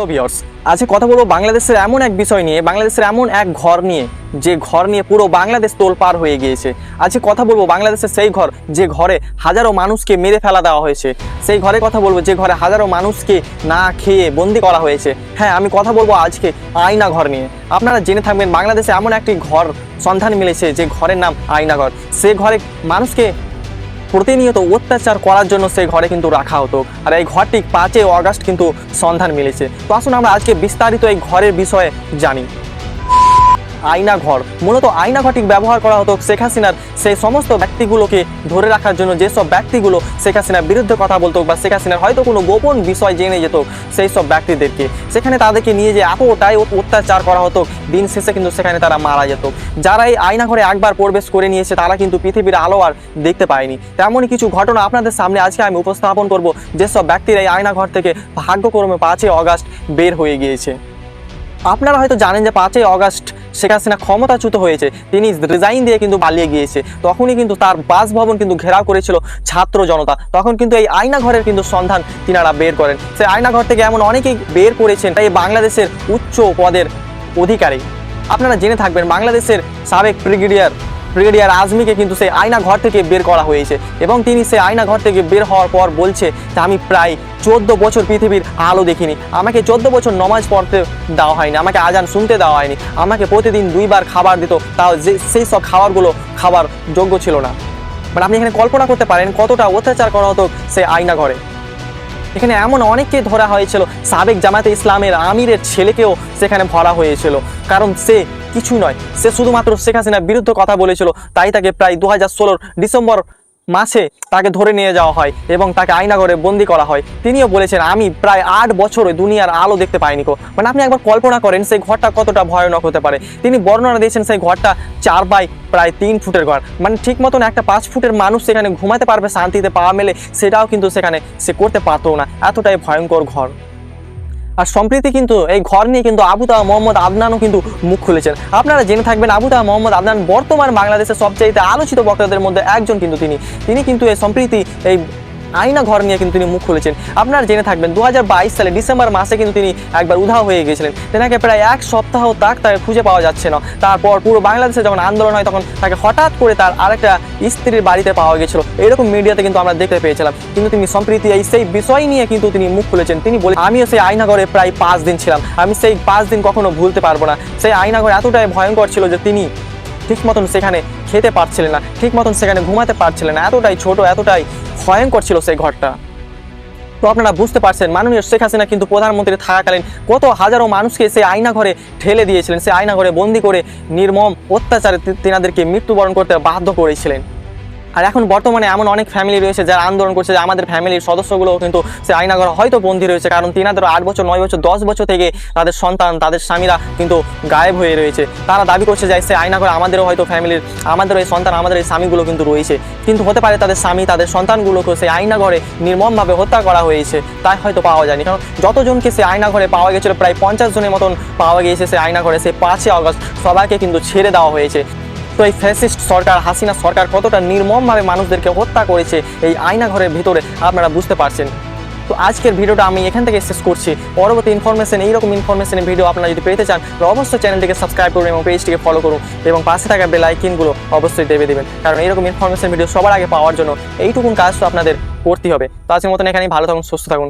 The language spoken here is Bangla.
হ্যালো ভিওর্স আজকে কথা বলব বাংলাদেশের এমন এক বিষয় নিয়ে, বাংলাদেশের এমন এক ঘর নিয়ে, যে ঘর নিয়ে পুরো বাংলাদেশ তোল পার হয়ে গিয়েছে। আজকে কথা বলব বাংলাদেশের সেই ঘর, যে ঘরে হাজারো মানুষকে মেরে ফেলা দেওয়া হয়েছে। সেই ঘরে কথা বলব যে ঘরে হাজারো মানুষকে না খেয়ে বন্দি করা হয়েছে। হ্যাঁ আমি কথা বলব আজকে আয়না ঘর নিয়ে। আপনারা জেনে থাকবেন, বাংলাদেশে এমন একটি ঘর সন্ধান মিলেছে, যে ঘরের নাম আয়না ঘর। সে ঘরে মানুষকে প্রতিনিয়ত অত্যাচার করার জন্য সেই ঘরে কিন্তু রাখা হতো। আর এই ঘরটি পাঁচই অগাস্ট কিন্তু সন্ধান মিলেছে। তো আসুন আমরা আজকে বিস্তারিত এই ঘরের বিষয়ে জানি। আয়না ঘর মূলত আয়না ঘরটি ব্যবহার করা হতো শেখ হাসিনার। সেই সমস্ত ব্যক্তিগুলোকে ধরে রাখার জন্য যেসব ব্যক্তিগুলো শেখ হাসিনার বিরুদ্ধে কথা বলতো বা শেখ হাসিনার হয়তো কোনো গোপন বিষয় জেনে যেত, সেই সব ব্যক্তিদেরকে। সেখানে তাদেরকে নিয়ে যে এতটাই অত- অত্যাচার করা হতো, দিন শেষে কিন্তু সেখানে তারা মারা যেত। যারা এই আয়না ঘরে একবার প্রবেশ করে নিয়েছে, তারা কিন্তু পৃথিবীর আলো আর দেখতে পায়নি। তেমনই কিছু ঘটনা আপনাদের সামনে আজকে আমি উপস্থাপন করব, যেসব ব্যক্তিরা এই আয়না ঘর থেকে ভাগ্যক্রমে পাঁচই অগাস্ট বের হয়ে গিয়েছে। আপনারা হয়তো জানেন যে পাঁচই অগাস্ট শেখ হাসিনা ক্ষমতাচ্যুত হয়েছে, তিনি রিজাইন দিয়ে কিন্তু পালিয়ে গিয়েছে। তখনই কিন্তু তার বাসভবন কিন্তু ঘেরাও করেছিল ছাত্র জনতা। তখন কিন্তু এই আয়নাঘরের কিন্তু সন্ধান তিনারা বের করেন। সেই আয়নাঘর থেকে এমন অনেকেই বের করেছেন, তাই বাংলাদেশের উচ্চ পদের অধিকারী। আপনারা জেনে থাকবেন, বাংলাদেশের সাবেক ব্রিগেডিয়ার ব্রিগেডিয়ার আজমিকে কিন্তু সেই আয়না ঘর থেকে বের করা হয়েছে এবং তিনি সেই আয়না ঘর থেকে বের হওয়ার পর বলছে যে, আমি প্রায় চোদ্দ বছর পৃথিবীর আলো দেখিনি। আমাকে চোদ্দ বছর নমাজ পড়তে দেওয়া হয়নি, আমাকে আজান শুনতে দেওয়া হয়নি। আমাকে প্রতিদিন দুইবার খাবার দিত, তাও যে, সেই সব খাবারগুলো খাবার যোগ্য ছিল না। মানে আপনি এখানে কল্পনা করতে পারেন কতটা অত্যাচার করা হতো সেই আয়না ঘরে। এখানে এমন অনেককে ধরা হয়েছিল। সাবেক জামাতে ইসলামের আমিরের ছেলেকেও সেখানে ভরা হয়েছিল। কারণ সে কিছু নয়। সে শুধুমাত্র শেখ হাসিনার বিরুদ্ধে কথা বলেছিল, তাই তাকে প্রায় দু হাজার ডিসেম্বর মাসে তাকে ধরে নিয়ে যাওয়া হয় এবং তাকে আয়নাগরে বন্দি করা হয়। তিনিও বলেছেন, আমি প্রায় আট বছরে দুনিয়ার আলো দেখতে পাইনি কো। মানে আপনি একবার কল্পনা করেন, সেই ঘরটা কতটা ভয়ানক হতে পারে। তিনি বর্ণনা দিয়েছেন, সেই ঘরটা চার বাই প্রায় তিন ফুটের ঘর। মানে ঠিক মতন একটা পাঁচ ফুটের মানুষ সেখানে ঘুমাতে পারবে, শান্তিতে পাওয়া মেলে, সেটাও কিন্তু সেখানে সে করতে পারতো না। এতটাই ভয়ঙ্কর ঘর। আর সম্প্রতি কিন্তু এই ঘর নিয়ে কিন্তু আবু মোহাম্মদ আদনানও কিন্তু মুখ খুলেছেন। আপনারা জেনে থাকবেন, আবু মোহাম্মদ আদনান বর্তমান বাংলাদেশের সবচেয়ে আলোচিত বক্তাদের মধ্যে একজন কিন্তু তিনি। তিনি কিন্তু এই সম্প্রীতি, এই আয়না ঘর নিয়ে কিন্তু তিনি মুখ খুলেছেন। আপনারা জেনে থাকবেন দু হাজার বাইশ সালে ডিসেম্বর মাসে কিন্তু তিনি একবার উধাও হয়ে গিয়েছিলেন। তেনাকে প্রায় এক সপ্তাহ তাক তাকে খুঁজে পাওয়া যাচ্ছে না। তারপর পুরো বাংলাদেশে যখন আন্দোলন হয়, তখন তাকে হঠাৎ করে তার আরেকটা স্ত্রীর বাড়িতে পাওয়া গেছিল এরকম মিডিয়াতে কিন্তু আমরা দেখতে পেয়েছিলাম। কিন্তু তিনি সম্প্রীতি এই সেই বিষয় নিয়ে কিন্তু তিনি মুখ খুলেছেন। তিনি বলে, আমিও সেই আয়নাঘরে প্রায় পাঁচ দিন ছিলাম। আমি সেই পাঁচ দিন কখনো ভুলতে পারব না। সেই আয়নাঘর এতটাই ভয়ঙ্কর ছিল যে তিনি ঠিক মতন সেখানে খেতে পারছিলেন না ঠিক মতন সেখানে ঘুমাতে পারছিলেন না। এতটাই ছোট, এতটাই ভয়ঙ্কর ছিল সেই ঘরটা। তো আপনারা বুঝতে পারছেন, মাননীয় শেখ হাসিনা কিন্তু প্রধানমন্ত্রী থাকাকালীন কত হাজারো মানুষকে সেই আয়না ঘরে ঠেলে দিয়েছিলেন, সেই আয়না ঘরে বন্দি করে নির্মম অত্যাচারে তিনাদেরকে মৃত্যুবরণ করতে বাধ্য করেছিলেন। আর এখন বর্তমানে এমন অনেক ফ্যামিলি রয়েছে যারা আন্দোলন করছে যে আমাদের ফ্যামিলির সদস্যগুলো কিন্তু সে আয়নাঘর হয়তো বন্দী রয়েছে। কারণ তিনাদের আট বছর, নয় বছর, দশ বছর থেকে তাদের সন্তান, তাদের স্বামীরা কিন্তু গায়েব হয়ে রয়েছে। তারা দাবি করছে যে সে আয়নাঘর আমাদেরও হয়তো ফ্যামিলির আমাদের এই সন্তান, আমাদের এই স্বামীগুলো কিন্তু রয়েছে। কিন্তু হতে পারে তাদের স্বামী, তাদের সন্তানগুলোকে সেই আয়নাঘরে নির্মমভাবে হত্যা করা হয়েছে, তাই হয়তো পাওয়া যায়নি। কারণ যতজনকে সে আয়নাঘরে পাওয়া গেছিল, প্রায় পঞ্চাশ জনের মতন পাওয়া গিয়েছে সে আয়নাঘরে সে পাঁচই আগস্ট সবাইকে কিন্তু ছেড়ে দেওয়া হয়েছে। তো এই ফ্যাসিস্ট সরকার হাসিনা সরকার কতটা নির্মমভাবে মানুষদেরকে হত্যা করেছে এই আয়না ঘরের ভিতরে, আপনারা বুঝতে পারছেন। তো আজকের ভিডিওটা আমি এখান থেকে শেষ করছি। পরবর্তী ইনফরমেশন এইরকম ইনফরমেশনের ভিডিও আপনারা যদি পেতে চান, তো অবশ্যই চ্যানেলটিকে সাবস্ক্রাইব করুন এবং পেজটিকে ফলো করুন এবং পাশে থাকা বেল আইকনগুলো অবশ্যই দেবে দেবেন। কারণ এইরকম ইনফরমেশন ভিডিও সবার আগে পাওয়ার জন্য এইটুকুন কাজ তো আপনাদের করতে হবে। তো আজকের মতন এখানেই, ভালো থাকুন, সুস্থ থাকুন।